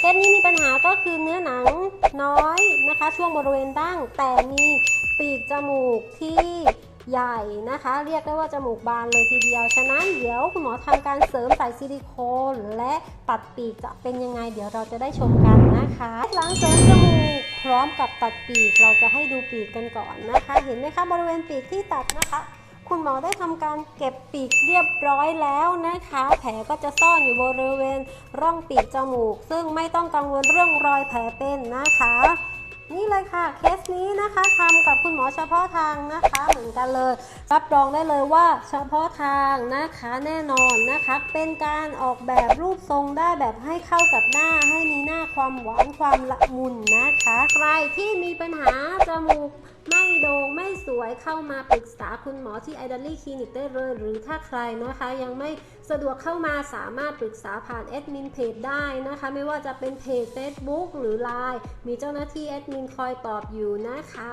เคสนี้มีปัญหาก็คือเนื้อหนังน้อยนะคะ ช่วงบริเวณดั้งแต่มีปีกจมูกที่ใหญ่นะคะ เรียกได้ว่าจมูกบานเลยทีเดียว ฉะนั้นเดี๋ยวคุณหมอทำการเสริมใส่ซิลิโคนและตัดปีกจะเป็นยังไง เดี๋ยวเราจะได้ชมกันนะคะ หลังเสริมจมูกพร้อมกับตัดปีกเราจะให้ดูปีกกันก่อนนะคะ เห็นไหมคะบริเวณปีกที่ตัดนะคะ คุณหมอได้ทำการเก็บปีกเรียบร้อยแล้วนะคะ แผลก็จะซ่อนอยู่บริเวณร่องปีกจมูก ซึ่งไม่ต้องกังวลเรื่องรอยแผลเป็นนะคะ นี่เลยค่ะเคสนี้นะคะทำกับคุณหมอเฉพาะทางนะคะ เหมือนกันเลย รับรองได้เลยว่าเฉพาะทางนะคะแน่นอนนะคะ เป็นการออกแบบรูปทรงได้แบบให้เข้ากับหน้า ให้มีหน้าความหวานความละมุนนะคะ ใครที่มีปัญหาจมูกไม่โด่งไม่สวยเข้ามาปรึกษาคุณหมอที่ i d a l y Clinic ได้เลย หรือถ้าใครนะคะยังไม่สะดวกเข้ามาสามารถปรึกษาผ่านแอดมินเพจได้นะคะ ไม่ว่าจะเป็นเพจ Facebook หรือ Line มีเจ้าหน้าที่แอดมินคอยตอบอยู่นะคะ